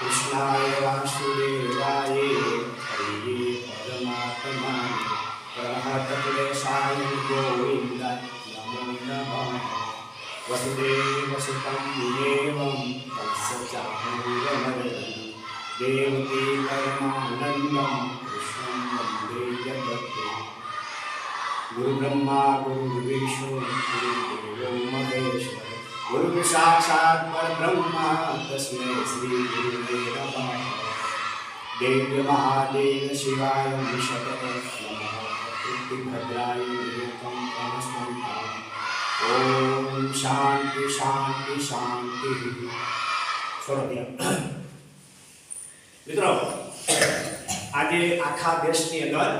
કૃષ્ણાય વાસુદેવાય હરિયે પરમાત્માને પ્રહતક્લેશાય ગોવિંદાય નમો નમઃ વસુદેવ સુતં દેવં તસ્ય ચાહુરમર્દનમ દેવકી પરમાનંદમ કૃષ્ણં વંદે જગદ્ગુરુ ગુરુ ગુરુ સાક્ષાત પરબ્રહ્મા તસ્મૈ શ્રી ગુરુવે નમઃ દેવ્ય મહાદેવ શિવાય વિષતે નમઃ ભદ્રાય એકમ નમસ્મંતામ ઓમ શાંતિ શાંતિ શાંતિ સ્વરૂપ મિત્રો આજે આખા દેશની અંદર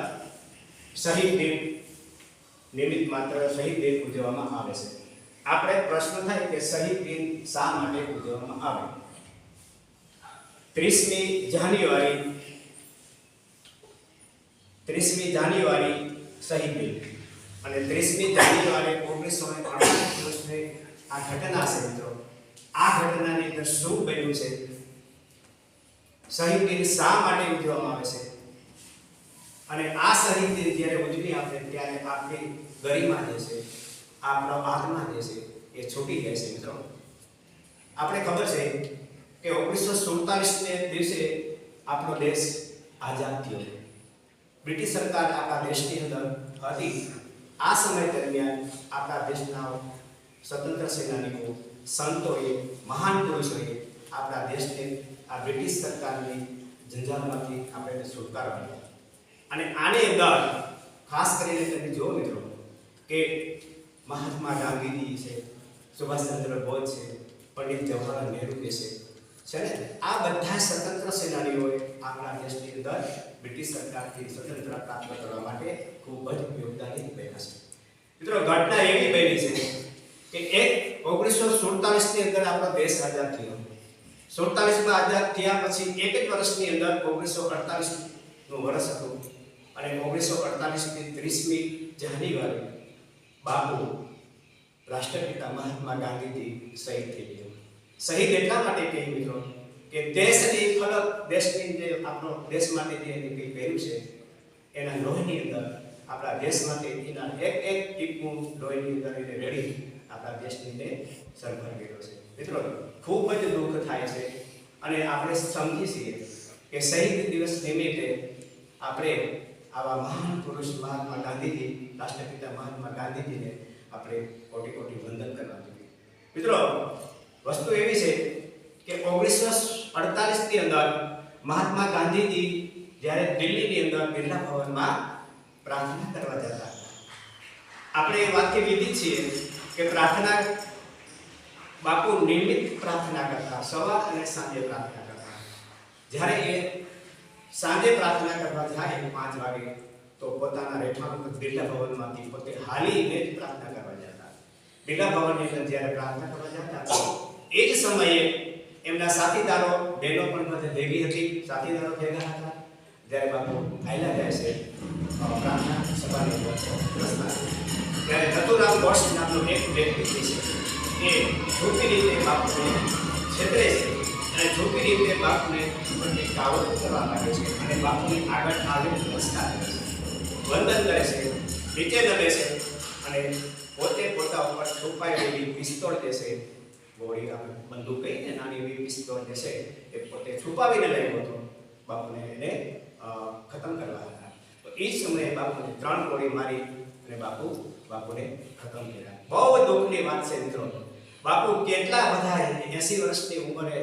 શહીદ દિન નિમિત્ત માત્ર શહીદ દિન ઉજવવામાં આવે છે આપણે પ્રશ્ન થાય કે શહીદ દિન શા માટે ઉજવવામાં આવે? ત્રીસમી જાન્યુઆરી ત્રીસમી જાન્યુઆરી શહીદ દિન. અને ત્રીસમી જાન્યુઆરી ઓગણીસો ને વર્ષની આ ઘટના છે મિત્રો. આ ઘટનાની અંદર શું બન્યું છે? શહીદ દિન શા માટે ઉજવવામાં આવે છે? અને આ શહીદ દિન જ્યારે ઉજવી આપણે, ત્યારે આપણી ગરિમા જે છે આપણો આત્મા જે છે, એ છૂટી જાય છે મિત્રો. આપણે ખબર છે કે ઓગણીસો સુડતાલીસ ને દિવસે આપણો દેશ આઝાદ થયો. બ્રિટિશ સરકાર આપણા દેશની અંદર હતી. આ સમય દરમિયાન આપણા દેશના સ્વતંત્ર સેનાનીઓ, સંતોએ, મહાન પુરુષોએ આપણા દેશને આ બ્રિટિશ સરકારની જંજાલમાંથી આપણે છુટકારો મળ્યો. અને આને અંદર ખાસ કરીને તમે જુઓ મિત્રો, કે મહાત્મા ગાંધીજી છે, સુભાષચંદ્ર બોઝ છે, પંડિત જવાહરલાલ નહેરુ કે છે. છે ને? આ બધા સ્વતંત્ર સેનાનીઓએ આપણા દેશની અંદર બ્રિટિશ સરકારથી સ્વતંત્રતા પ્રાપ્ત કરવા માટે ખૂબ જ યોગદાન બન્યા છે. મિત્રો, ઘટના એવી બની છે કે એક ઓગણીસો સુડતાલીસની અંદર આપણો દેશ આઝાદ થયો. સુડતાલીસમાં આઝાદ થયા પછી એક જ વર્ષની અંદર ઓગણીસો અડતાલીસનું વર્ષ હતું અને ઓગણીસો અડતાલીસની ત્રીસમી જાન્યુઆરી બાપુ, રાષ્ટ્રપિતા મહાત્મા ગાંધીજી શહીદ થઈ ગયા. શહીદ એટલા માટે કહી મિત્રો, કે દેશની ફલક, દેશની જે આપણો દેશ માટે જે એને કંઈ કર્યું છે, એના લોહીની અંદર આપણા દેશ માટે એના એક એક ટીપું લોહીની અંદર એને રેડી આપણા દેશની ને સરભર કર્યો છે. મિત્રો, ખૂબ જ દુઃખ થાય છે અને આપણે સમજી છીએ કે શહીદ દિવસ નિમિત્તે આપણે આવા મહાન પુરુષ મહાત્મા ગાંધીજી રાષ્ટ્રપિતા મહાત્મા ગાંધીજીને આપણે કોટી કોટી વંદન કરવા જોઈએ મિત્રો, વસ્તુ એવી છે કે ઓગણીસો અડતાલીસની અંદર મહાત્મા ગાંધીજી જ્યારે દિલ્હીની અંદર બિરલા ભવનમાં પ્રાર્થના કરવા જતા હતા. આપણે એ વાતથી વિદિત છીએ કે પ્રાર્થના બાપુ નિયમિત પ્રાર્થના કરતા, સવાર અને સાંજે પ્રાર્થના કરતા. જ્યારે એ સાંજે પ્રાર્થના કરવા જાય પાંચ વાગે તો પોતાના રહેઠાણ બિરલા ભવનમાંથી પોતે હાલીને જ પ્રાર્થના કરવા જતા બિરલા ભવનની અંદર જ્યારે પ્રાર્થના કરવા જતા એ જ સમયે એમના સાથીદારો, બહેનો પણ બધે ભેગી હતી. સાથીદારો ભેગા હતા. જ્યારે બાપુ આયલા જાય છે પ્રાર્થના સભાની રસ્તા ત્યારે નથુરામ બોસ નામનો એક વ્યક્તિ છે, એ ઝૂકી રીતે બાપુને છેતરે છે અને ઝૂકી રીતે બાપુને બંને કાવડ કરવા લાગે છે અને બાપુની આગળ આવે નમસ્કાર કરે છે. વંદન કરે છે, નીચે નમે છે અને પોતે પોતા ઉપર છુપાયેલી પિસ્તોલ જે છે, ગોળી આપણે બંદૂક કહીને નાની એવી પિસ્તોલ છે, એ પોતે છુપાવીને લાવ્યો હતો. બાપુને એને ખતમ કરવા હતા. તો એ સમયે બાપુને ત્રણ ગોળી મારી અને બાપુ, બાપુને ખતમ કર્યા. બહુ દુઃખની વાત છે મિત્રો. બાપુ કેટલા બધા એસી વર્ષની ઉંમરે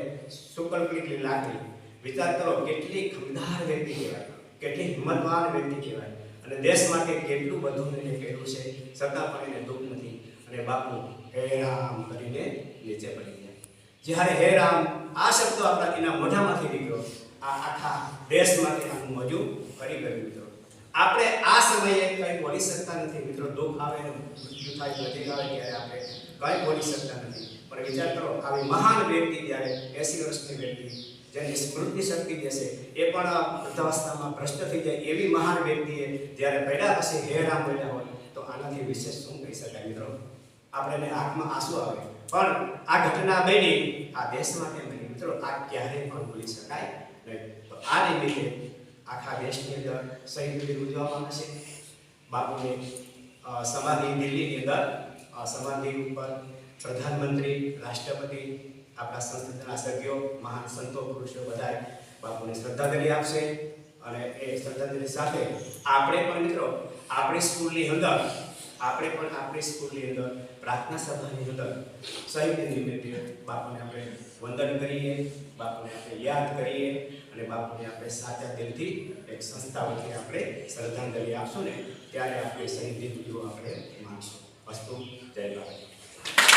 સુકલ્પિતલી લાગી. વિચાર કરો, કેટલી ખમદાર વ્યક્તિ કહેવાય, કેટલી હિંમતવાન વ્યક્તિ કહેવાય. અને દેશ માટે કેટલું બધું એને કર્યું છે છતાં પણ એને દુઃખ નથી. અને બાપુ હે રામ કરીને નીચે પડી ગયા. જ્યારે હે રામ, આ શબ્દ આપણા એના મોઢામાંથી નીકળ્યો. આ આખા દેશ માટે આનું મજુ કરી ગયું, મિત્રો. આપણે આ સમયે કંઈ બોલી શકતા નથી, મિત્રો. દુઃખ આવે મૃત્યુ થાય નથી આવે ત્યારે આપણે કંઈ બોલી શકતા નથી. પણ વિચાર કરો, આવી મહાન વ્યક્તિ જ્યારે એસી વર્ષની વ્યક્તિ જેની સ્મૃતિ શક્તિ જે એ પણ વૃદ્ધાવસ્થામાં ભ્રષ્ટ થઈ જાય એવી મહાન વ્યક્તિએ જ્યારે પડ્યા પછી હેરામ બોલ્યા હોય, તો આનાથી વિશેષ શું કહી શકાય મિત્રો? આપણે આંખમાં આંસુ આવે. પણ આ ઘટના બની, આ દેશ માટે બની. મિત્રો, આ ક્યારેય પણ ભૂલી શકાય નહીં. તો આ નિમિત્તે આખા દેશની અંદર શહીદ દિન ઉજવવામાં આવે છે. બાપુને સમાધિ દિલ્હીની અંદર સમાધિ ઉપર પ્રધાનમંત્રી, રાષ્ટ્રપતિ, આપણા સંસ્થાના સભ્યો, મહાન સંતો, પુરુષો બધાએ બાપુને શ્રદ્ધાંજલિ આપશે અને એ શ્રદ્ધાંજલિ સાથે આપણે પણ મિત્રો, આપણી સ્કૂલની અંદર, આપણે પણ આપણી સ્કૂલની અંદર પ્રાર્થના સભાની અંદર શહીદ નિમિત્તે બાપુને આપણે વંદન કરીએ, બાપુને આપણે યાદ કરીએ અને બાપુને આપણે સાચા દિલથી એક સંસ્થા વતી આપણે શ્રદ્ધાંજલિ આપશું ને ત્યારે આપણે શહીદ દિવસ આપણે માનશું વસ્તુ જય ભારત